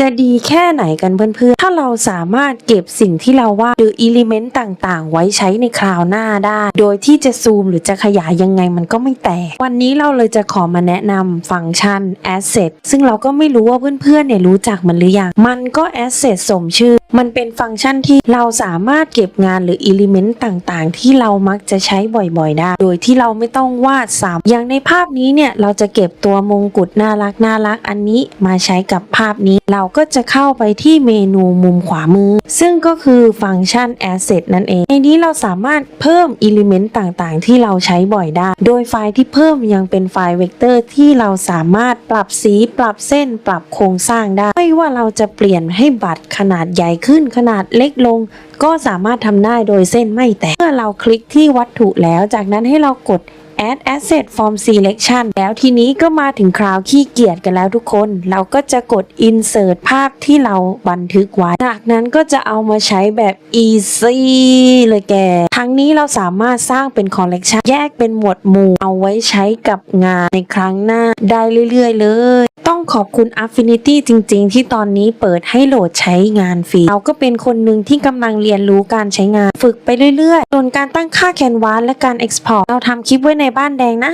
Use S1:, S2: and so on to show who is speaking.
S1: จะดีแค่ไหนกันเพื่อนๆ ถ้าเราสามารถเก็บสิ่งที่เราวาดหรืออิเลเมนต์ต่างๆ ไว้ใช้ในคราวหน้าได้ โดยที่จะซูมหรือจะขยายยังไงมันก็ไม่แตก วันนี้เราเลยจะขอมาแนะนำฟังก์ชัน Asset ซึ่งเราก็ไม่รู้ว่าเพื่อนๆเนี่ยรู้จักมันหรือยัง มันก็ Asset สมชื่อ มันเป็นฟังก์ชันที่เราสามารถเก็บงานหรืออิเลเมนต์ต่างๆ ที่เรามักจะใช้บ่อยๆ ได้ โดยที่เราไม่ต้องวาดซ้ำอย่างในภาพนี้เนี่ยเราจะเก็บตัวมงกุฎน่ารักน่ารักอันนี้มาใช้กับภาพนี้เราก็จะเข้าไปที่เมนูมุมขวามือ ซึ่งก็คือฟังก์ชัน Asset นั่นเอง ในนี้เราสามารถเพิ่มอิเลเมนต์ต่างๆ ที่เราใช้บ่อยได้ โดยไฟล์ที่เพิ่มยังเป็นไฟล์เวกเตอร์ที่เราสามารถปรับสีปรับเส้นปรับโครงสร้างได้ ไม่ว่าเราจะเปลี่ยนให้บัตรขนาดใหญ่ขึ้นขนาดเล็กลง ก็สามารถทำได้โดยเส้นไม่แตกเมื่อเราคลิกที่วัตถุแล้ว จากนั้นให้เรากด add asset from selection แล้วทีนี้ก็มาถึงคราวขี้เกียจกันแล้วทุกคน เราก็จะกด insert ภาพที่เราบันทึกไว้ จากนั้นก็จะเอามาใช้แบบ easy เลยแก ทั้งนี้เราสามารถสร้างเป็น collection แยกเป็นหมวดหมู่ เอาไว้ใช้กับงานในครั้งหน้าได้เรื่อยๆเลยต้องขอบคุณ Affinity จริง ๆ ที่ตอนนี้เปิดให้โหลดใช้งานฟรี เราก็เป็นคนหนึ่งที่กำลังเรียนรู้การใช้งาน ฝึกไปเรื่อย ๆ ส่วนการตั้งค่าแคนวาสและการ Export เราทำคลิปไว้ในในบ้านแดงนะ